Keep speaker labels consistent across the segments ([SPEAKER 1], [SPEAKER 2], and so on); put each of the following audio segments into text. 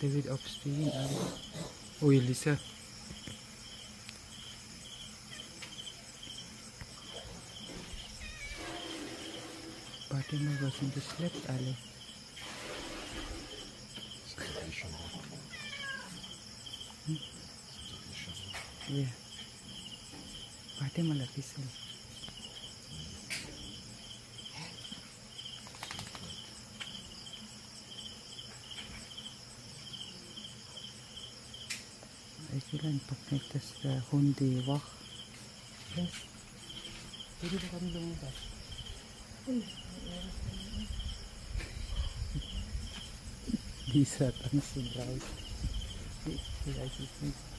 [SPEAKER 1] David Obstein and Willisa. But in my version, they slept early. Yeah. Fatima lagi sini.
[SPEAKER 2] wil einfach nicht, dass der Hund wach ist. Dieser tanzt raus. Ich weiß es nicht.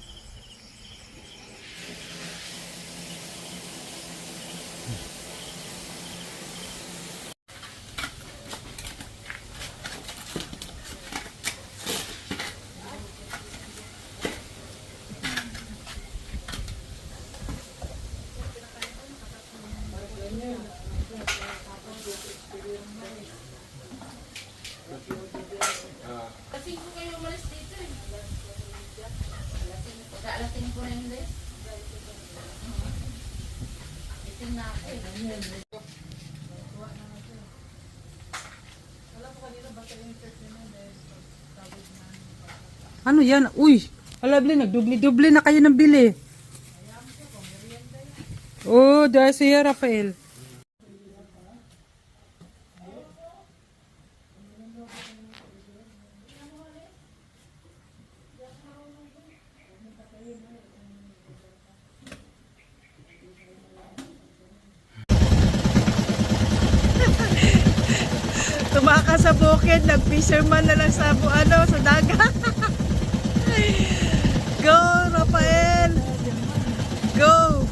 [SPEAKER 1] Ano yan? Uy! Alabli, nagdubli-dubli na kayo ng bili. Oh, dahil siya, Rafael.
[SPEAKER 3] Tumaka sa bukid, nag-fisherman na lang sa ano, sa dagat. Go, Rafael! Go!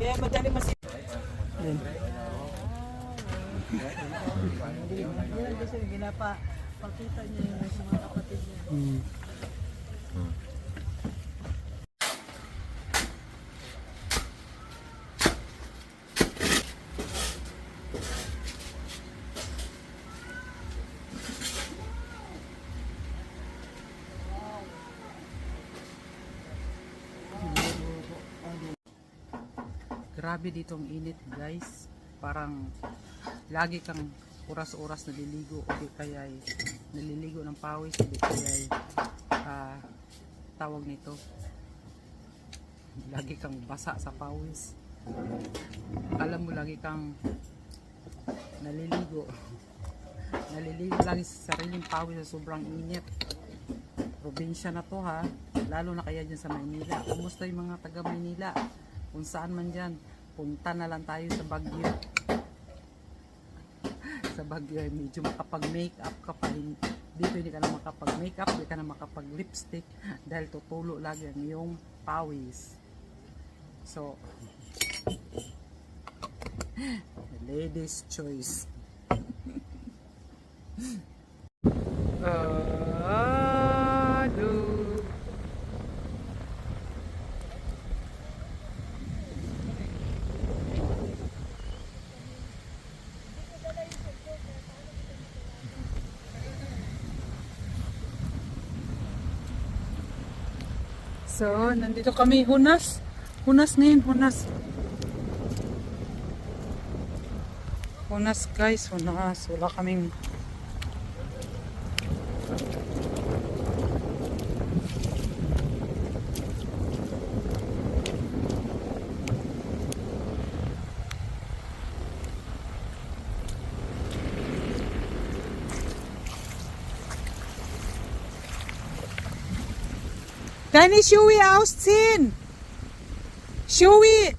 [SPEAKER 3] Kaya madali mas... Yan kasi ginapa, pakita niya yung mga kapatid niya.
[SPEAKER 1] Hmm. Grabe dito ang init guys. Parang lagi kang oras-oras naliligo o di kaya ay naliligo ng pawis o di kaya ay ah, tawag nito. Lagi kang basa sa pawis. Alam mo lagi kang naliligo. Naliligo lagi sa sariling pawis sa sobrang init. Probinsya na to ha? Lalo na kaya dyan sa Maynila. Kumusta yung mga taga Maynila kung saan man dyan punta na lang tayo sa Baguio. Sa Baguio ay medyo makapag-makeup ka pa dito hindi ka na makapag-makeup hindi ka na makapag-lipstick dahil tutulo lagi ang iyong pawis. So ladies choice. Aduh. So, nandito kami, Hunas. Hunas ngayon, Hunas. Hunas guys, Hunas. Wala kaming... Deine Schuhe ausziehen! Schuhe!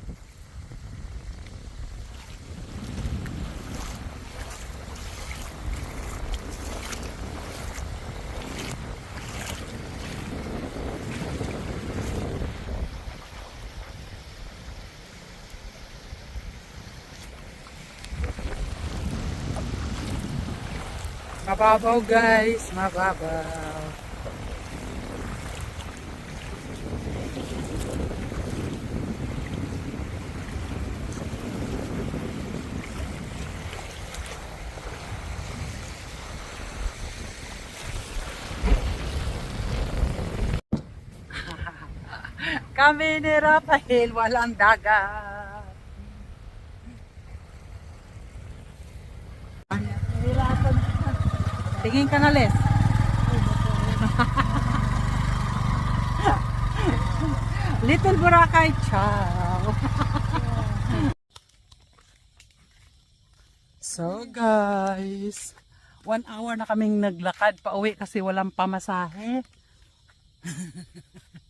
[SPEAKER 1] Mababaw guys, mababaw. Kami ni Rafael, walang dagat. Tingin ka na, Les. Little Boracay, ciao. so guys, one hour na kaming naglakad pa uwi kasi walang pamasahe.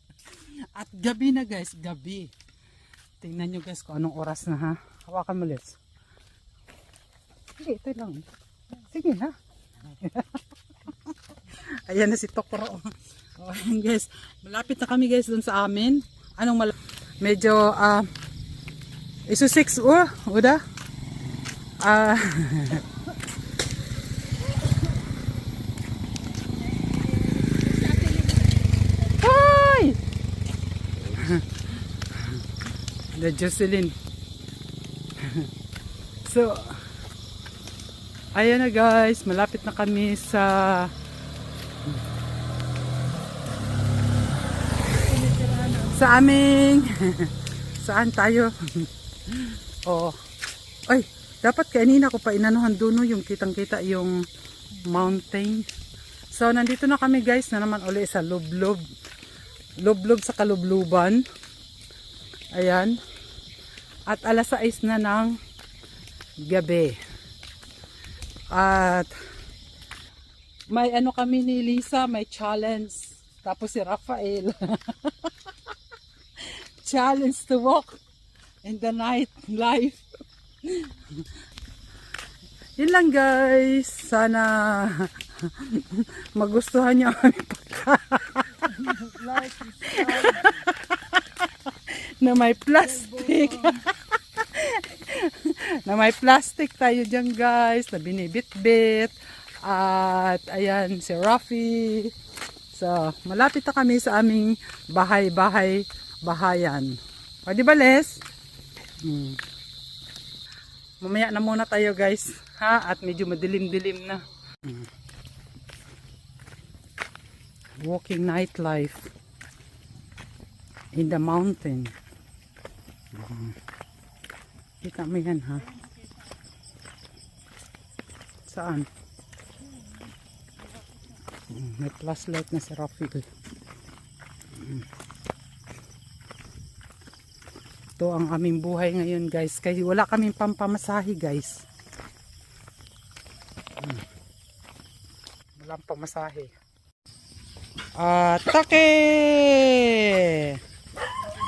[SPEAKER 1] At gabi na guys, gabi. Tingnan nyo guys kung anong oras na ha. Hawakan mo let's. Sige, ito lang. Sige na. Ayan na si Tokro. Oh, ayan guys, malapit na kami guys dun sa amin. Anong mal medyo ah isu 6 oh, udah. Ah Hi! The Jocelyn. so, ayan na guys, malapit na kami sa sa aming saan tayo? Oh ay dapat kanina ko pa inanuhan doon no, yung kitang kita yung mountain. So nandito na kami guys na naman uli sa lublob. Lublob sa kalubluban ayan at alas 6 na ng gabi at may ano kami ni Lisa may challenge tapos si Rafael challenge to walk in the night life. Yun lang guys. Sana magustuhan niyo ang pagkain. Na may plastic. na may plastic tayo dyan guys. Na binibit-bit. At ayan si Rafi. So, malapit na kami sa aming bahay-bahay bahayan. Pwede ba, Les? Hmm. Mamaya na muna tayo, guys. Ha? At medyo madilim-dilim na. Hmm. Walking nightlife in the mountain. Kita mo yan, ha? Saan? Hmm, May flashlight na si Rafi. Hmm. Ito ang aming buhay ngayon guys. Kasi wala kaming pampamasahe guys. Walang pamasahe. Atake!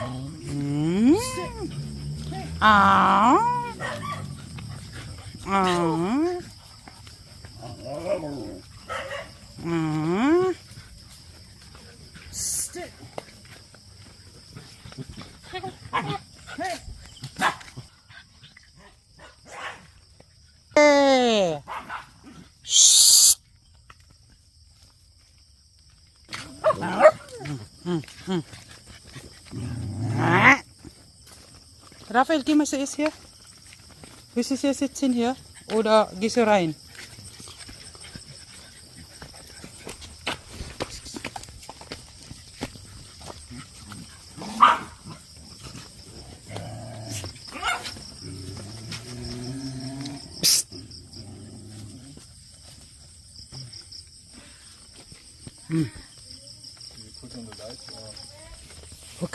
[SPEAKER 1] Mm. Ah. Ah. Ah. Hey. Shh. Raphael, geh mal ist hier. Willst du hier sitzen hier? Oder gehst du rein?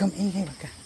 [SPEAKER 1] Huwag kang ingay, huwag ka.